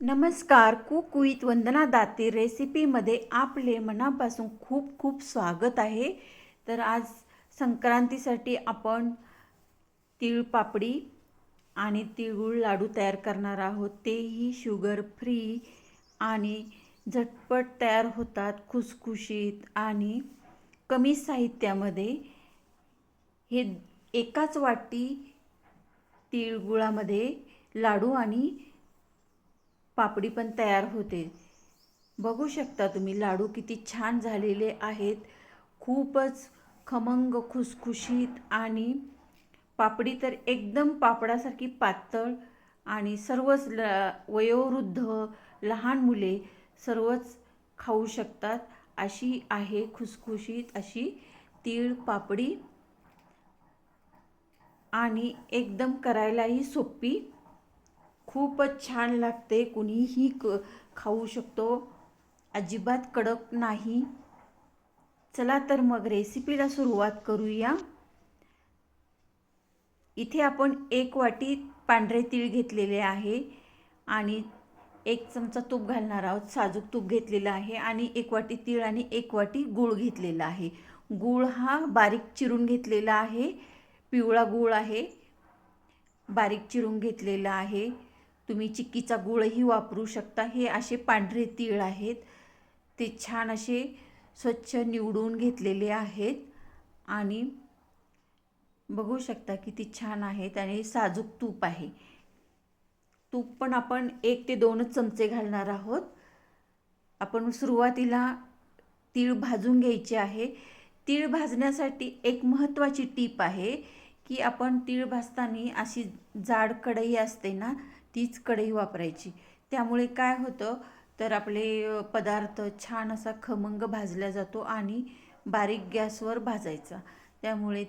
नमस्कार cook with वंदना दाती रेसिपीमध्ये आपले मनापासून खूप खूप स्वागत आहे. तर आज संक्रांतीसाठी आपण तीळ पापडी आणि तिळगुळ लाडू तयार करणार आहोत. तेही शुगर फ्री आणि झटपट तयार होतात खुसखुशीत आणि कमी साहित्यामध्ये. हे एकाच वाटी तिळगुळामध्ये लाडू आणि पापडी पण तयार होते. बघू शकता तुम्ही लाडू किती छान झालेले आहेत. खूपच खमंग खुसखुशीत आणि पापडी तर एकदम पापडासारखी पातळ आणि सर्वच ल वयोवृद्ध लहान मुले सर्वच खाऊ शकतात. अशी आहे खुसखुशीत अशी तीळ पापडी. आणि एकदम करायलाही सोपी खूपच छान लागते. कुणीही क खाऊ शकतो. अजिबात कडक नाही. चला तर मग रेसिपीला सुरुवात करूया. इथे आपण एक वाटी पांढरे तीळ घेतलेले आहे आणि एक चमचा तूप घालणार आहोत. साजूक तूप घेतलेलं आहे आणि एक वाटी तीळ आणि एक वाटी गूळ घेतलेला आहे. गूळ हा बारीक चिरून घेतलेला आहे. पिवळा गूळ आहे. बारीक चिरून घेतलेला आहे. तुम्ही चिक्कीचा गुळही वापरू शकता. हे असे पांढरे तीळ आहेत. ते छान असे स्वच्छ निवडून घेतलेले आहेत. आणि बघू शकता किती छान आहेत. आणि साजूक तूप आहे. तूप पण आपण एक ते दोनच चमचे घालणार आहोत. आपण सुरुवातीला तीळ भाजून घ्यायचे आहे. तीळ भाजण्यासाठी एक महत्त्वाची टीप आहे की आपण तीळ भाजताना अशी जाड कढई असते ना तीच कढई वापरायची. त्यामुळे काय होतं तर आपले पदार्थ छान असा खमंग भाजला जातो आणि बारीक गॅसवर भाजायचा. त्यामुळे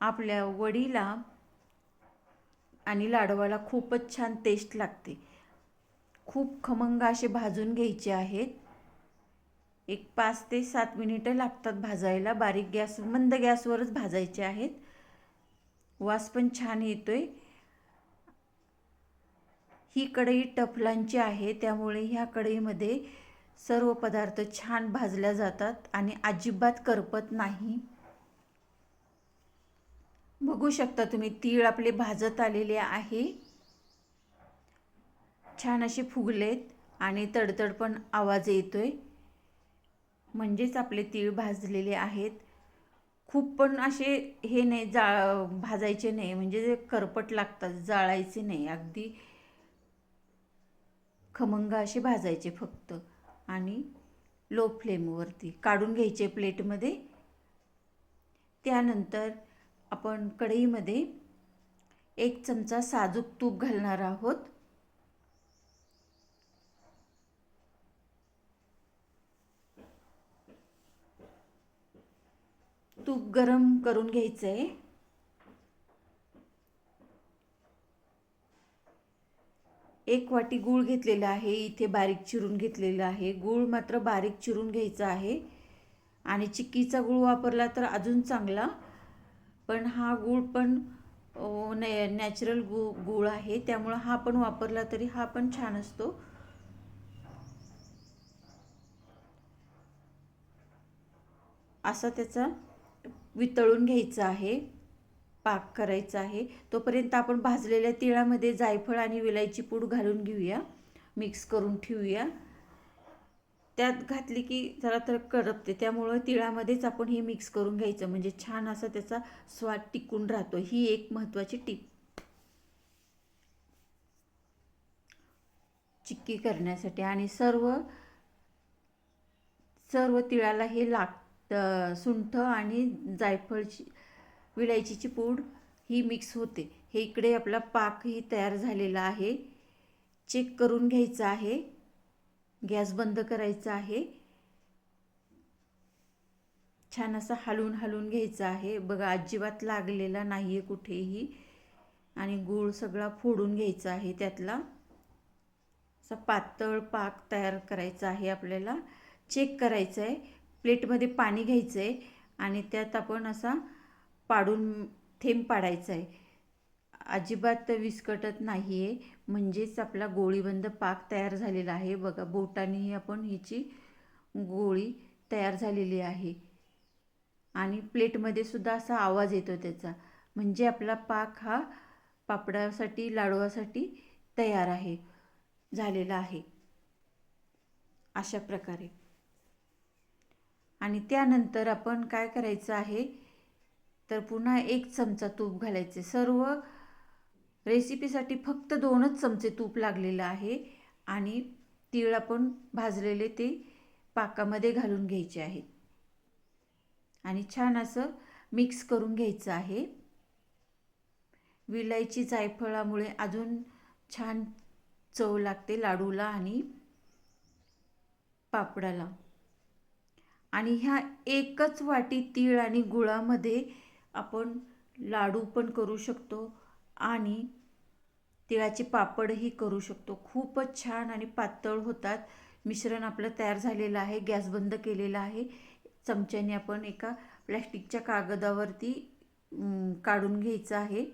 आपल्या वडीला आणि लाडवाला खूपच छान टेस्ट लागते. खूप खमंग असे भाजून घ्यायचे आहेत. एक पाच ते सात मिनिटं लागतात भाजायला. बारीक गॅस मंद गॅसवरच भाजायचे आहेत. वास पण छान येतोय. ही कढई टफलांची आहे त्यामुळे ह्या कढईमध्ये सर्व पदार्थ छान भाजल्या जातात आणि अजिबात करपत नाही. बघू शकता तुम्ही तीळ आपले भाजत आलेले आहे. छान असे फुगलेत आणि तडतड पण आवाज येतोय. म्हणजेच आपले तीळ भाजलेले आहेत. खूप पण असे हे नाही जा भाजायचे नाही म्हणजे करपट लागतात जाळायचे नाही अगदी खमंग असे भाजायचे फक्त. आणि लो फ्लेमवरती काढून घ्यायचे प्लेटमध्ये. त्यानंतर आपण कढईमध्ये एक चमचा साजूक तूप घालणार आहोत. तूप गरम करून घ्यायचं आहे एक वाटी गूळ घेतलेला आहे इथे बारीक चिरून घेतलेला आहे. गूळ मात्र बारीक चिरून घ्यायचा आहे. आणि चिक्कीचा गूळ वापरला तर अजून चांगला. पण हा गूळ पण नॅ नॅचरल गू गूळ आहे. त्यामुळं हा पण वापरला तरी हा पण छान असतो. असा त्याचा वितळून घ्यायचा आहे. पाक करायचा आहे. तोपर्यंत आपण भाजलेल्या तिळामध्ये जायफळ आणि विलायची पूड घालून घेऊया. मिक्स करून ठेवूया. त्यात घातली की जरा तर करपते. त्यामुळं तिळामध्येच आपण हे मिक्स करून घ्यायचं. म्हणजे छान असा त्याचा स्वाद टिकून राहतो. ही एक महत्त्वाची टीप. चिक्की करण्यासाठी. आणि सर्व सर्व तिळाला हे लाग सुंठ आणि जायफळची विलायचीची पूड ही मिक्स होते. हे इकडे आपला पाकही तयार झालेला आहे. चेक करून घ्यायचा आहे. गॅस बंद करायचा आहे. छान असा हलवून हलवून घ्यायचा आहे. बघा अजिबात लागलेला नाही आहे कुठेही. आणि गूळ सगळा फोडून घ्यायचा आहे त्यातला. असा पातळ पाक तयार करायचा आहे आपल्याला. चेक करायचं आहे प्लेटमध्ये पाणी घ्यायचं आहे आणि त्यात आपण असा पाडून थेंब पाडायचा आहे. अजिबात विस्कटत नाही आहे म्हणजेच आपला गोळीबंद पाक तयार झालेला आहे. बघा बोटानेही आपण हिची गोळी तयार झालेली आहे. आणि प्लेटमध्ये सुद्धा असा आवाज येतो त्याचा. म्हणजे आपला पाक हा पापडासाठी लाडवासाठी तयार आहे झालेला आहे. अशा प्रकारे. आणि त्यानंतर आपण काय करायचं आहे? तर पुन्हा एक चमचा तूप घालायचे. सर्व रेसिपीसाठी फक्त दोनच चमचे तूप लागलेलं आहे आणि तीळ आपण भाजलेले ते पाकामध्ये घालून घ्यायचे आहेत. आणि छान असं मिक्स करून घ्यायचं आहे. विलायची जायफळामुळे अजून छान चव लागते लाडूला आणि पापडाला. आणि ह्या एकच वाटी तीळ आणि गुळामध्ये आपण लाडू पण करू शकतो आणि तिळाचे पापडही करू शकतो. खूपच छान आणि पातळ होतात. मिश्रण आपलं तयार झालेलं आहे गॅस बंद केलेला आहे. चमच्याने आपण एका प्लॅस्टिकच्या कागदावरती काढून घ्यायचं आहे.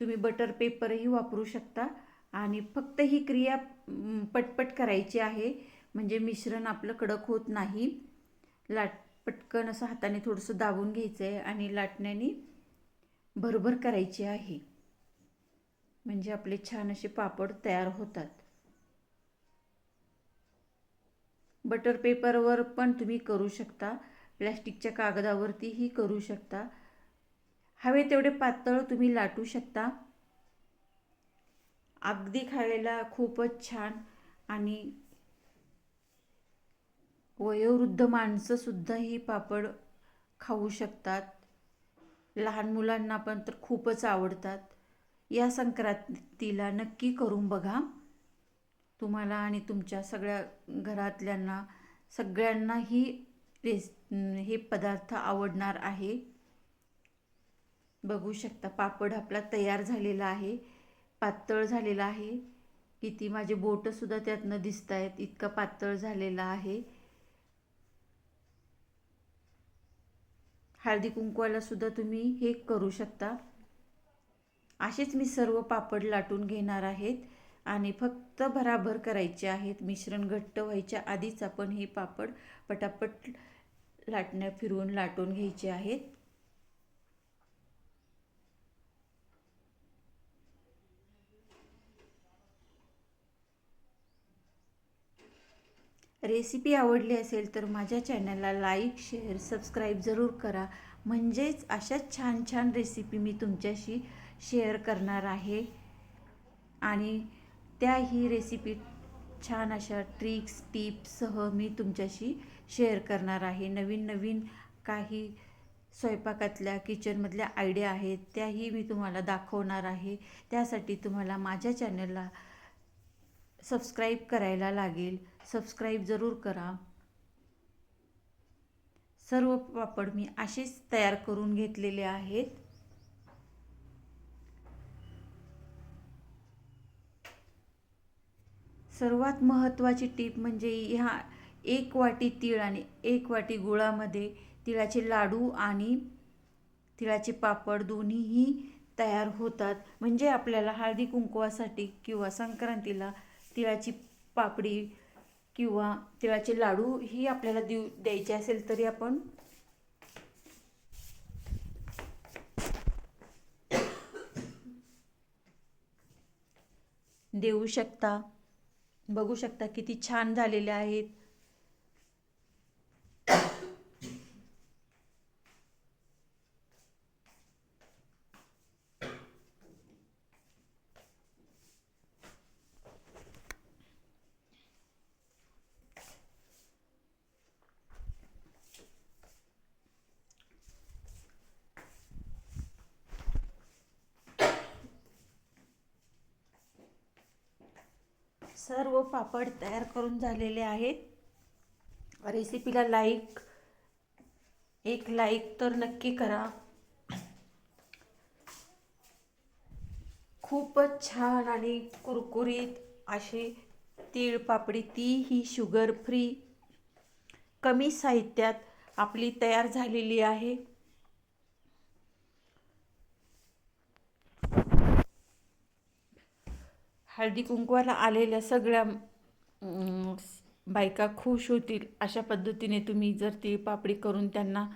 तुम्ही बटर पेपरही वापरू शकता आणि फक्त ही क्रिया पटपट करायची आहे. म्हणजे मिश्रण आपलं कडक होत नाही. लाट पटकन असं हाताने थोडंसं दाबून घ्यायचं आहे आणि लाटण्याने भरभर करायची आहे. म्हणजे आपले छान असे पापड तयार होतात. बटर पेपरवर पण तुम्ही करू शकता. प्लॅस्टिकच्या कागदावरतीही करू शकता. हवे तेवढे पातळ तुम्ही लाटू शकता. अगदी खायला खूपच छान आणि वयोवृद्ध माणसंसुद्धा ही पापड खाऊ शकतात. लहान मुलांना पण तर खूपच आवडतात. या संक्रांतीला नक्की करून बघा. तुम्हाला आणि तुमच्या सगळ्या घरातल्यांना सगळ्यांना ही रेस हे पदार्थ आवडणार आहे. बघू शकता पापड आपला तयार झालेला आहे पातळ झालेला आहे. किती माझे बोटंसुद्धा त्यातनं दिसत आहेत इतका पातळ झालेला आहे. हळदी कुंकवाला सुद्धा तुम्ही हे करू शकता. असेच मी सर्व पापड लाटून घेणार आहेत आणि फक्त भराभर करायचे आहेत. मिश्रण घट्ट व्हायच्या आधीच आपण हे पापड पटापट लाटण्या फिरवून लाटून घ्यायचे आहेत. रेसिपी आवडली असेल तर माझ्या चॅनलला लाईक शेअर सबस्क्राईब जरूर करा. म्हणजेच अशाच छान छान रेसिपी मी तुमच्याशी शेअर करणार आहे. आणि त्याही रेसिपी छान अशा ट्रिक्स टिप्ससह मी तुमच्याशी शेअर करणार आहे. नवीन नवीन काही स्वयंपाकातल्या किचनमधल्या आयडिया आहेत त्याही मी तुम्हाला दाखवणार आहे. त्यासाठी तुम्हाला माझ्या चॅनलला सबस्क्राईब करायला लागेल. सबस्क्राईब जरूर करा. सर्व पापड मी असेच तयार करून घेतलेले आहेत. सर्वात महत्त्वाची टीप म्हणजे ह्या एक वाटी तीळ आणि एक वाटी गुळामध्ये तिळाचे लाडू आणि तिळाचे पापड दोन्हीही तयार होतात. म्हणजे आपल्याला हळदी कुंकवासाठी किंवा संक्रांतीला तिळाची पापडी किंवा तिळाचे लाडू ही आपल्याला देऊ द्यायचे असेल तरी आपण देऊ शकता. बघू शकता किती छान झालेले आहेत. सर्व पापड तयार करून झालेले आहेत. रेसिपीला लाईक एक लाईक तर नक्की करा. खूपच छान आणि कुरकुरीत अशी तीळ पापडी तीही शुगर फ्री कमी साहित्यात आपली तयार झालेली आहे. हळदी कुंकवाला आलेल्या सगळ्या बायका खुश होतील अशा पद्धतीने तुम्ही जर ती पापडी करून त्यांना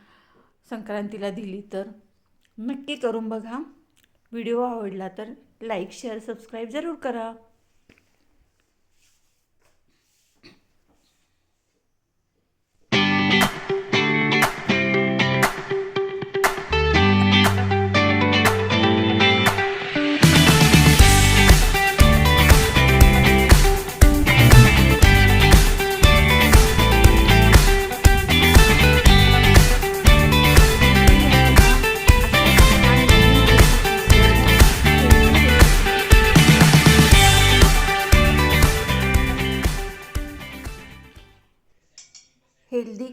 संक्रांतीला दिली तर नक्की करून बघा. व्हिडिओ आवडला तर लाईक शेअर सबस्क्राईब जरूर करा.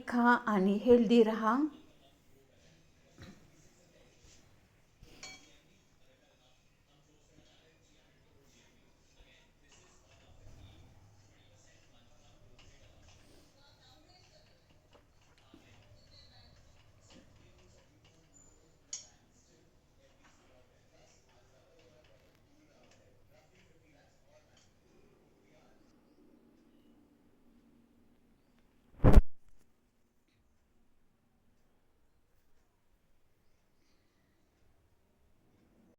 खा आणि हेल्दी राहा.